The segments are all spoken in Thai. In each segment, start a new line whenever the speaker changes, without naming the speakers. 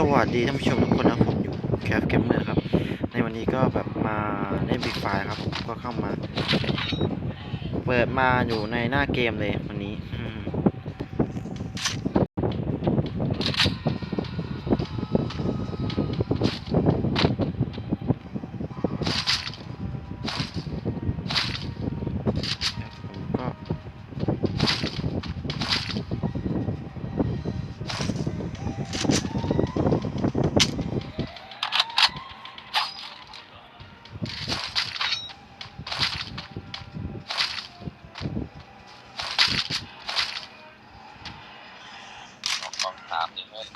สวัสดีท่านผู้ชมทุกคนนะผมอยู่แคฟเกมเมอร์ครับ ในวันนี้ก็แบบมาเล่นบิ๊กไฟครับผมก็เข้ามา เปิดมาอยู่ในหน้าเกมเลยมันนี้อืมครับผมก็
สองสามนี่เว้ย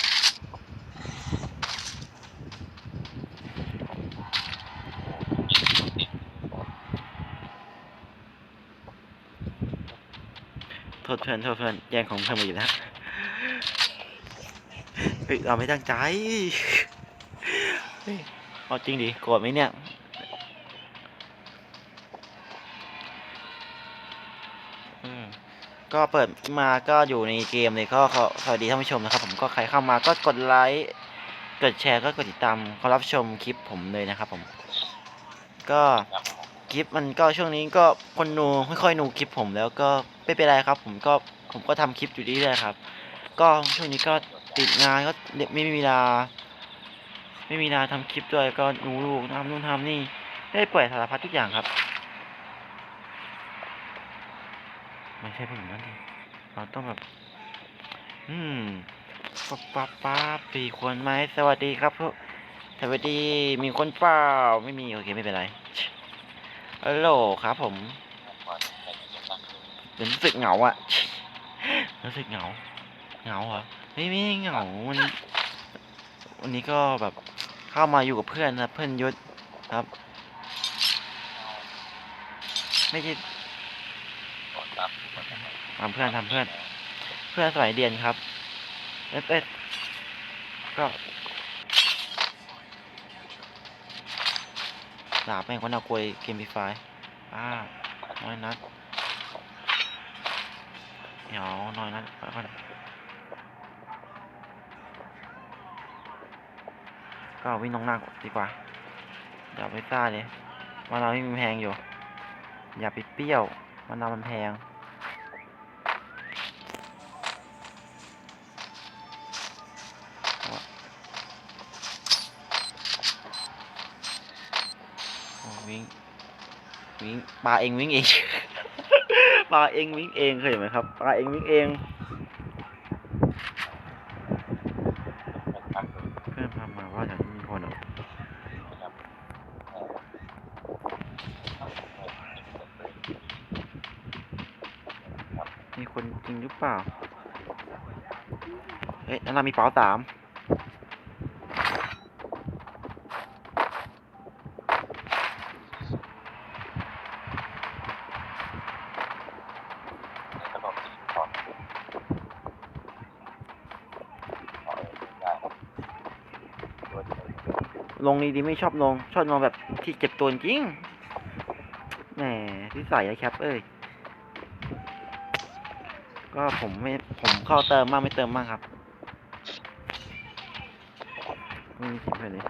โทษ เพื่อนโทษเพื่อนแย่งของเพื่อนมาอยู่แล้วเฮ้ยเราไม่ตั้งใจเฮ้ยเอาจริงดิโกรธไหมเนี่ยอืมก็เปิดมาก็อยู่ในเกมเลยก็ขอสวัสดีท่านผู้ชมนะครับ ผมก็ใครเข้ามาก็กดไลค์กดแชร์ก็กดติดตามขอรับชมคลิปผมเลยนะครับผม ก็
ค
ลิปมันก็ช่วงนี้ก็คนดูไม่ค่อยดูคลิปผมแล้วก็ไม่เป็นไรครับ ผมก็ผมก็ทำคลิปอยู่เรื่อยครับ ก็ช่วงนี้ก็ติดงานก็ไม่มีเวลา ไม่มีเวลาทำคลิปด้วยก็ดูลูกทำนู่นทำนี่ได้ปล่อยสารพัดทุกอย่างครับ ไม่ใช่ผมนั่นเองเราต้องแบบ อืมป๊าป๊าป๊าปีคนไหมสวัสดีครับพวกสวัสดีมีคนเปล่าไม่มีโอเคไม่เป็นไร ฮัลโหลครับผมเป็นรู้สึกเหงาอะรู้สึกเหงา เหงาเหรอไม่ไม่เหงาวันนี้วันนี้ก็แบบเข้ามาอยู่กับเพื่อนนะเพื่อนยุทธครับ ไม่ใช่
กด
ทำเพื่อนทำเพื่อน เพื่อนสมัยเรียนครับเอ๊ะเอ๊ะก็ ดาบแม่งคนเอากลวยเกมพีไฟอ่าน้อยนัดเหนียวน้อยนัดไปก่อนก็วิ่งตรงหน้าดีกว่าอย่าไปซ่าเลยมะนาไม่มีแพงอยู่ อย่าไปเปรี้ยวมันามันแพง วิ่งปลาเองวิ่งเอง ปลาเองวิ่งเองเคยเห็นไหมครับ ปลาเองวิ่งเอง
เพื่
อนพามาว่าอย่างนี้มีคนหรอมีคนจริงหรือเปล่า เอ๊ะแล้วเรามีเป๋าสาม
ระบบที่สอนเอาเองได้ตัวเดียว
ลงนี้ดีไม่ชอบลง ชอบลงแบบที่เก็บตัวจริงแหมที่ใส่ไอ้แคปเอ้ย ก็ผมไม่ผมเข้าเติมมากไม่เติมมากครับไม่มีสิทธิ์เลย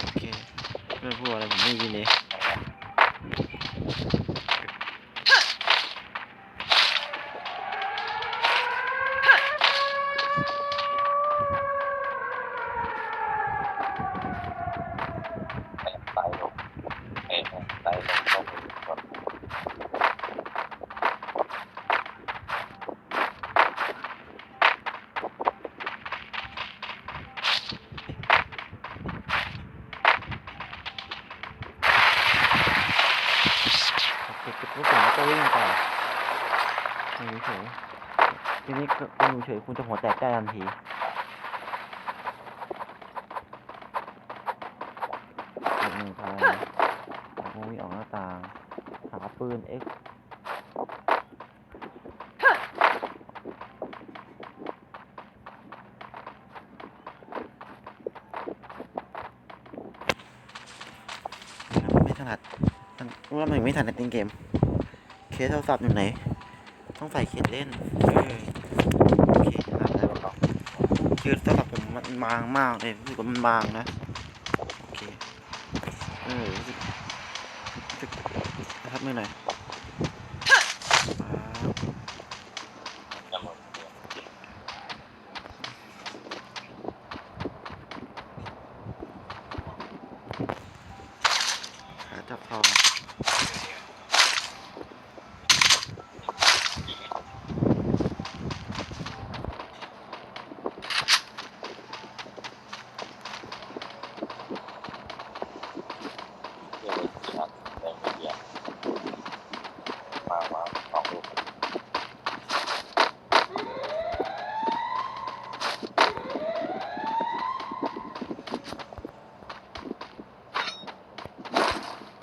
โอเคเพื่พูดอะไรผมไม่ยินเลย
แต่ไตลงเอ๊ะไตลงต้องมีกด
โอเคเก็บปุ๊บผมก็วิ่งต่ออยู่เฉยๆที คุณเฉยคุณจะหัวแตกได้ทันทีอีกหนึ่งทางผมวิ่งออกหน้าต่างหาปืน X ไม่ถนัดมันว่ามันไม่ถนัดเล่นเกม เคสโทรศัพท์อยู่ไหน ต้องใส่เคสเล่นเออโอเคถนัดแล้ว คือสำหรับผมมันบางมากเลยรู้สึกว่ามันบางนะโอเคเออรู้สึกรู้สึกนะครับไม่หน่อยป๊าบ
จะหมดเดือน
ขาจับทอง
เดือนชัดแต่ไม่เดียวมามาสองลูก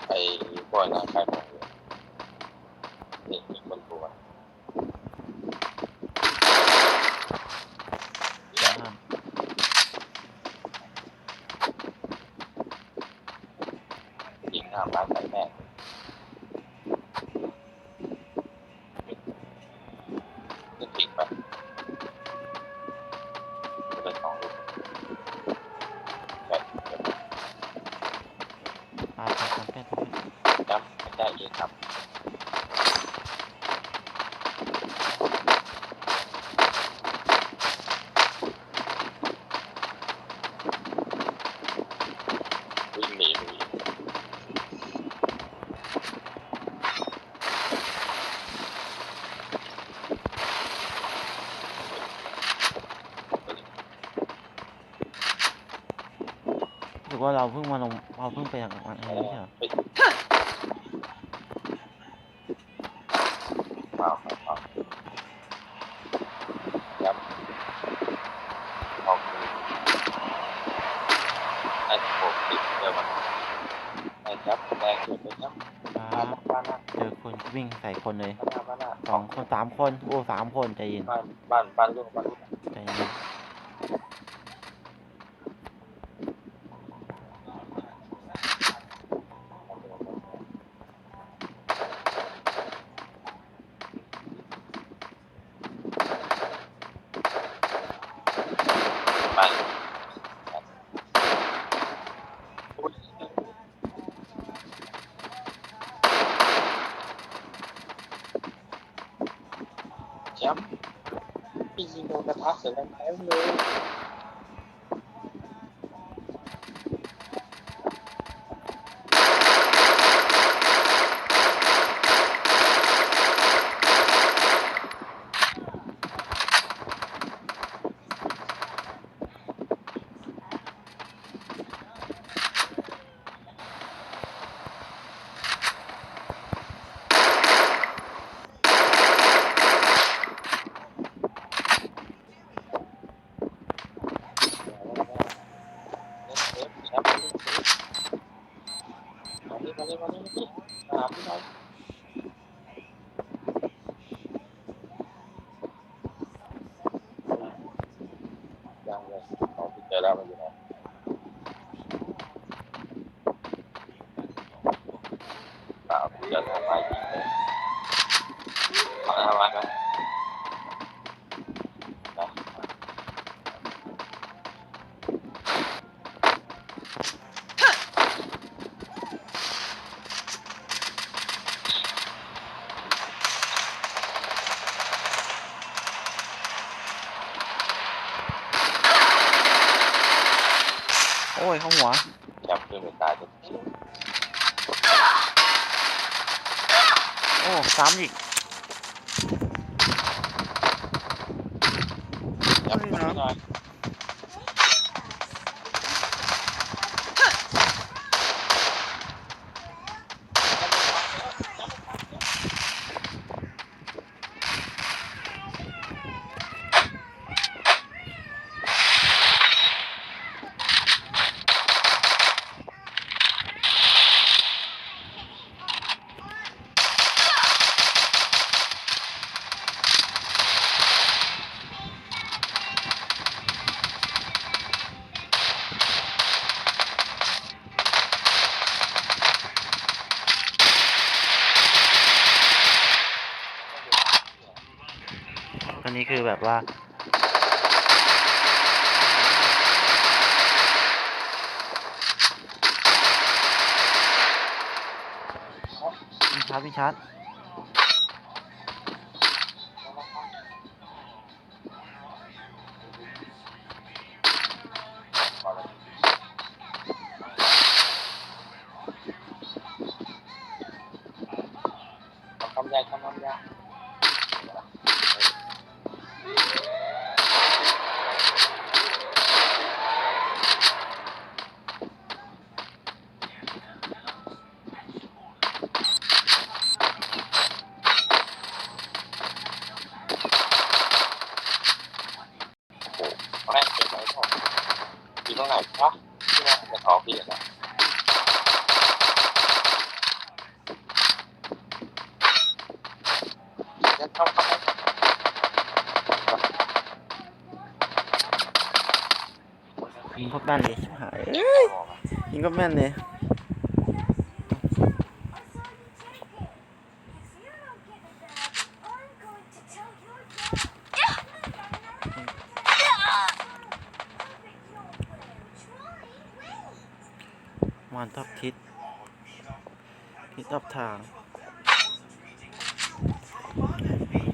ไอ้พวกนั้นใครบอกเลยนี่มีคนตัว
อ่า
ยิงทางร้านใส่แม่ขึ้นทิ้งไปจะได้สองลูกใช่เดี๋ยว
อ่าทำทำเป็นทำเป็น
ย้ำไม่ได้ยิงครับวิ่งหนีหนี
รู้สึกว่า เราเพิ่งมาลงเราเพิ่งไปอย่างอันนี้ไม่ใช่เหรอ
เปล่าเปล่าเปล่าย้ำเอาคืนไอ้หกสิบเดี๋ยวมันไอ้ยับแรงเกินไปยับ
ป๊า
บ้าน
บ
บ้านหน้า
เจอคนวิ่งใส่คนเลย
บ้านหน้าบ้านหน้า
สองคนสามคนโอ้สามคนใจเย็น
บ้านบ้านบ้านลูกบ้านลูก
ใจเย็น
บ้านย้ำพี่ยิงโดนกระทะเสร็จแล้วแล้วเลย ครับมานี่มานี่มานี่มานี่มาหาพี่หน่อย ยังเลยเอาพี่เจอแล้วมันอยู่ไหนเปล่าพี่จะทำไมยิงเลยมาทำไมกันนะ
โอ้ยเข้าหัว
แชมป์เพื่อนไม่ตายจะที
โอ้ซ้ำอีก
จับมป์พี่หน่อย
แบบว่า ครับพี่ชาร์
ยิงพ
บแม่นเลยชิบหายเอ้ยยิงก็แม่นเลยมันทับทิศทิศรอบทาง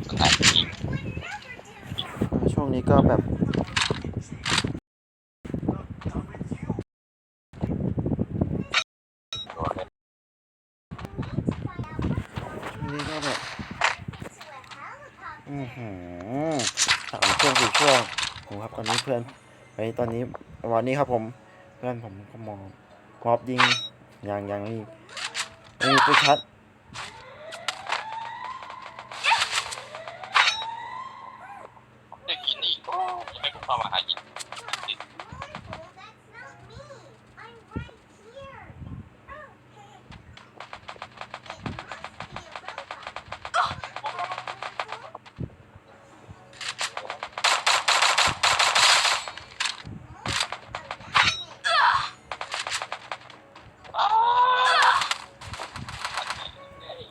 สถานที่
ช่วงนี้ก็แบบ
โดนเลย
ช่วง นี้ก็แบบอือหือสามช่วงสี่ช่วงผมครับตอนนี้เพื่อนไปตอนนี้วันนี้ครับผม เพื่อนผมก็มองมอบยิงยางยางไม่ไม่มีผู้ชัด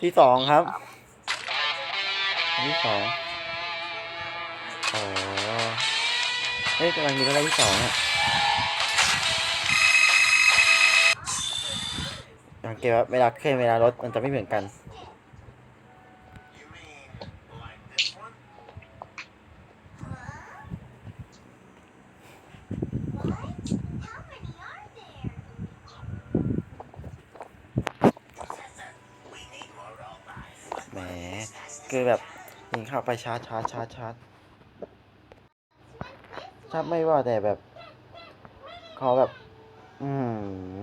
ที่สองครับ อันที่สองอ๋อเฮ้ยกำลังอยู่อะไรที่สองอะสังเกตว่าเวลาเคลื่อนเวลารถมันจะไม่เหมือนกัน แหม คือแบบยิงเข้า ไปชาร์จชาร์จชาร์จชาร์จชาร์จไม่ว่าแต่แบบขอแบบ อื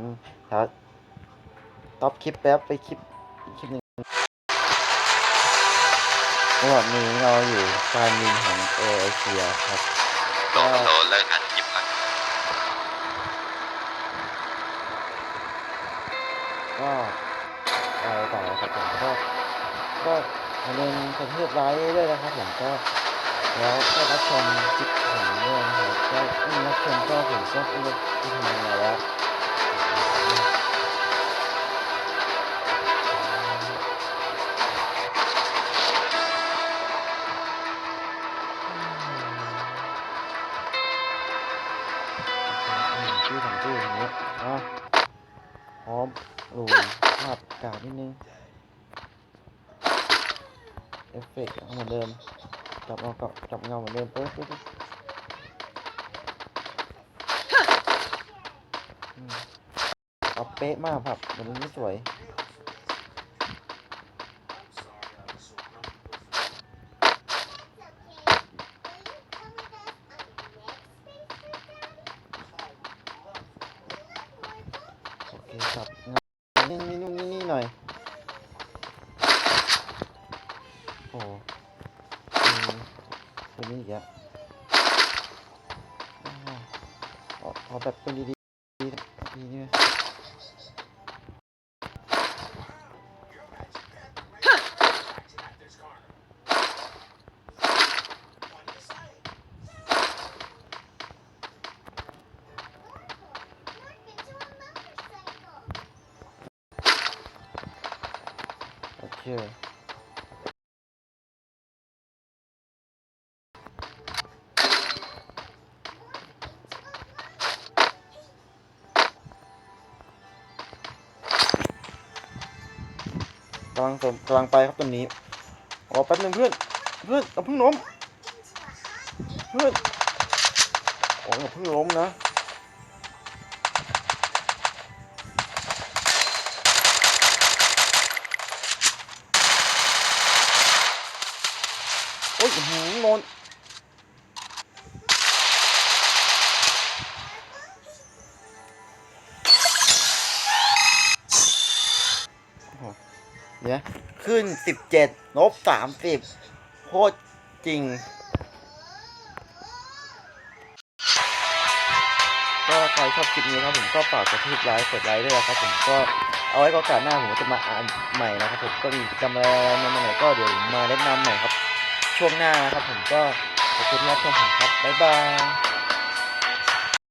มชาร์จต็อปคลิปแป๊บไปคลิปอีกคลิปหนึ่งวันนี้เราอยู่การบินของเอเชียครับ
โดนโดนเลิกกันหยิบมา
ก็อะไรต่อครับผมก็ก็ อย่าลืมกระทืบไลค์ด้วยนะครับผมก็แล้วก็รับชมคลิปผมด้วยนะครับก็รับชมก็ผมก็ไม่รู้จะทำงานแล้ว เฟกเหมือนเดิม จับเงากับจับเงาเหมือนเดิมปุ๊บปุ๊บเอาเป๊ะมากครับมันไม่สวย โอเคจับเงานี่นี่นี่นี่หน่อย โอ้โหอืมตัวนี้อีกแล้วอ้าว เอาเอาแบบเป็นดีๆดีนี่ไำลังเสริมกำลังไปครับตอนนี้รอแป๊บนึงเพื่อนเพื่อนอย่าเพิ่งล้มเพื่อนโอ้ยอย่าเพิ่งล้มนะ เนี่ยขึ้นสิบเจ็ดลบสามสิบโคตรจริง ก็ใครชอบคลิปนี้ครับผมก็ฝากกดติดไลค์กดไลค์ด้วยนะครับผมก็เอาไว้โอกาสหน้าผมจะมาอ่านใหม่นะครับผมก็มีกิจกรรมอะไรมาใหม่ก็เดี๋ยวผมมาแนะนำใหม่ครับ ช่วงหน้านะครับผมก็ขอบคุณที่รับชมผมครับบ๊ายบาย